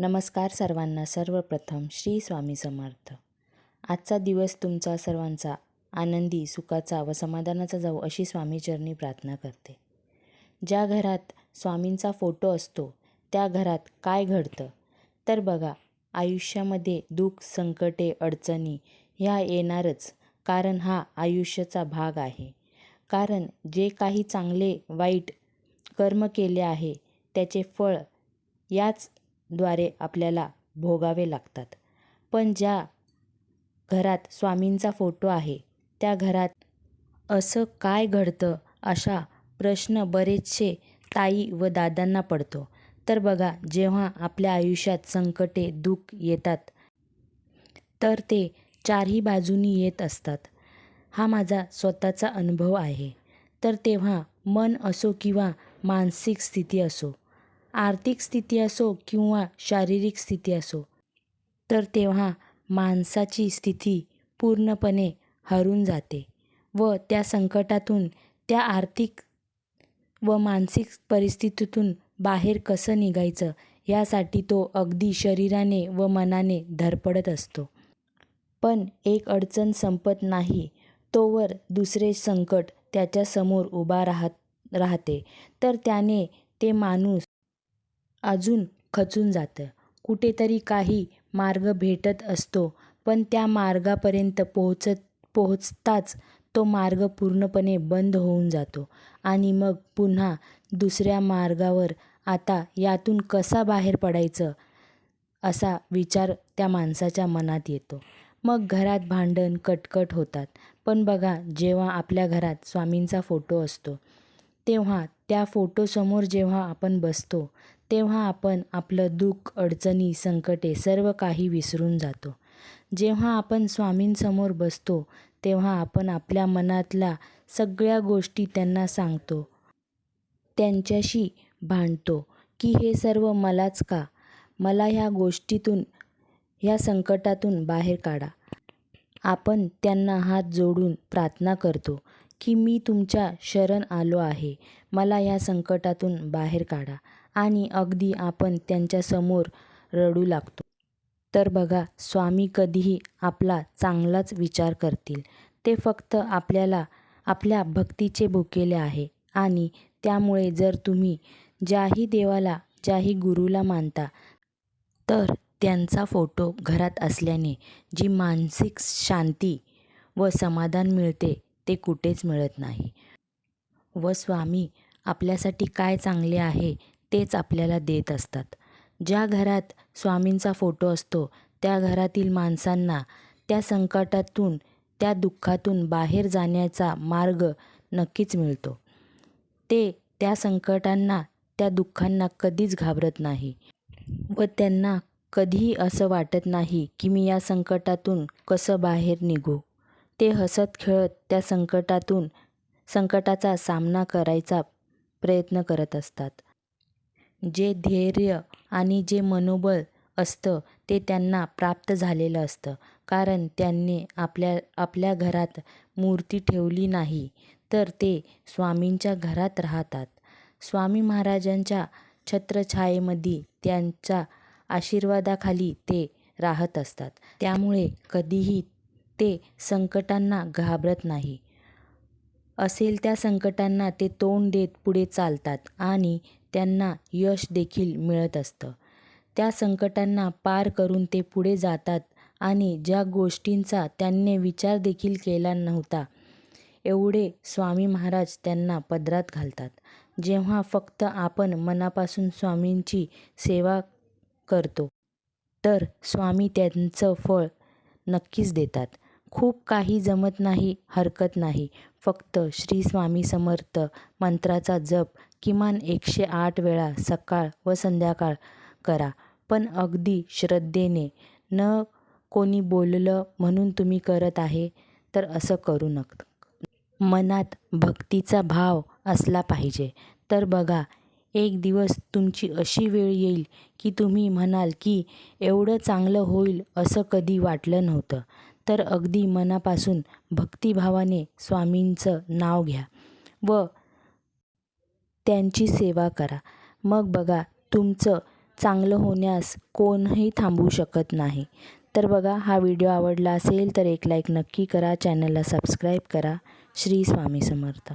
नमस्कार सर्वांना. सर्वप्रथम श्री स्वामी समर्थ. आजचा दिवस तुमचा सर्वांचा आनंदी सुखाचा व समाधानाचा जाऊ अशी स्वामीचरणी प्रार्थना करते. ज्या घरात स्वामींचा फोटो असतो त्या घरात काय घडतं? तर बघा आयुष्यामध्ये दुःख संकटे अडचणी ह्या येणारच. कारण हा आयुष्याचा भाग आहे. कारण जे काही चांगले वाईट कर्म केले आहे त्याचे फळ याच द्वारे आपल्याला भोगावे लागतात. पण ज्या घरात स्वामींचा फोटो आहे त्या घरात असं काय घडतं अशा प्रश्न बरेचसे ताई व दादांना पडतो. तर बघा जेव्हा आपल्या आयुष्यात संकटे दुःख येतात तर ते चारही बाजूनी येत असतात. हा माझा स्वतःचा अनुभव आहे. तर तेव्हा मन असो किंवा मानसिक स्थिती असो आर्थिक स्थिती असो किंवा शारीरिक स्थिती असो तर तेव्हा माणसाची स्थिती पूर्णपणे हरून जाते व त्या संकटातून त्या आर्थिक व मानसिक परिस्थितीतून बाहेर कसं निघायचं यासाठी तो अगदी शरीराने व मनाने धडपडत असतो. पण एक अडचण संपत नाही तोवर दुसरे संकट त्याच्यासमोर उभा राहत राहते. तर त्याने ते माणूस अजून खचून जातं. कुठेतरी काही मार्ग भेटत असतो पण त्या मार्गापर्यंत पोहोचत पोहोचताच तो मार्ग पूर्णपणे बंद होऊन जातो. आणि मग पुन्हा दुसऱ्या मार्गावर आता यातून कसा बाहेर पडायचं असा विचार त्या माणसाच्या मनात येतो. मग घरात भांडण कटकट होतात. पण बघा जेव्हा आपल्या घरात स्वामींचा फोटो असतो तेव्हा त्या फोटोसमोर जेव्हा आपण बसतो तेव्हा आपण आपलं दुःख अडचणी संकटे सर्व काही विसरून जातो. जेव्हा आपण स्वामींसमोर बसतो तेव्हा आपण आपल्या मनातल्या सगळ्या गोष्टी त्यांना सांगतो. त्यांच्याशी भांडतो की हे सर्व मलाच का? मला ह्या गोष्टीतून ह्या संकटातून बाहेर काढा. आपण त्यांना हात जोडून प्रार्थना करतो. की मी तुमच्या शरण आलो आहे. मला या संकटातून बाहेर काढा आणि अगदी आपण त्यांच्यासमोर रडू लागतो. तर बघा स्वामी कधीही आपला चांगलाच विचार करतील. ते फक्त आपल्याला आपल्या भक्तीचे भुकेले आहे आणि त्यामुळे जर तुम्ही ज्याही देवाला ज्याही गुरुला मानता तर त्यांचा फोटो घरात असल्याने जी मानसिक शांती व समाधान मिळते ते कुठेच मिळत नाही. व स्वामी आपल्यासाठी काय चांगले आहे तेच आपल्याला देत असतात. ज्या घरात स्वामींचा फोटो असतो त्या घरातील माणसांना त्या संकटातून त्या दुःखातून बाहेर जाण्याचा मार्ग नक्कीच मिळतो. ते त्या संकटांना त्या दुःखांना कधीच घाबरत नाही. व त्यांना कधीही असं वाटत नाही की मी या संकटातून कसं बाहेर निघू. ते हसत खेळत त्या संकटातून संकटाचा सामना करायचा प्रयत्न करत असतात. जे धैर्य आणि जे मनोबल असतं ते त्यांना प्राप्त झालेलं असतं. कारण त्यांनी आपल्या आपल्या घरात मूर्ती ठेवली नाही तर ते स्वामींच्या घरात राहतात. स्वामी महाराजांच्या छत्रछायेमध्ये त्यांच्या आशीर्वादाखाली ते राहत असतात. त्यामुळे कधीही ते संकटांना घाबरत नाही. असेल त्या संकटांना ते तोंड देत पुढे चालतात आणि त्यांना यश देखील मिळत असतं. त्या संकटांना पार करून ते पुढे जातात आणि ज्या गोष्टींचा त्यांनी विचार देखील केला नव्हता एवढे स्वामी महाराज त्यांना पदरात घालतात. जेव्हा फक्त आपण मनापासून स्वामींची सेवा करतो तर स्वामी त्यांचं फळ नक्कीच देतात. खूप काही जमत नाही हरकत नाही. फक्त श्री स्वामी समर्थ मंत्राचा जप किमान एकशे आठ वेळा सकाळ व संध्याकाळ करा. पण अगदी श्रद्धेने न कोणी बोललं म्हणून तुम्ही करत आहे तर असं करू नका. मनात भक्तीचा भाव असला पाहिजे. तर बघा एक दिवस तुमची अशी वेळ येईल की तुम्ही म्हणाल की एवढं चांगलं होईल असं कधी वाटलं नव्हतं. तर अगदी मनापासून भक्तिभावाने स्वामींचं नाव घ्या व त्यांची सेवा करा. मग बघा तुमचं चांगलं होण्यास कोणही थांबवू शकत नाही. तर बघा हा व्हिडिओ आवडला असेल तर एक लाईक नक्की करा चॅनलला सबस्क्राईब करा. श्री स्वामी समर्थ.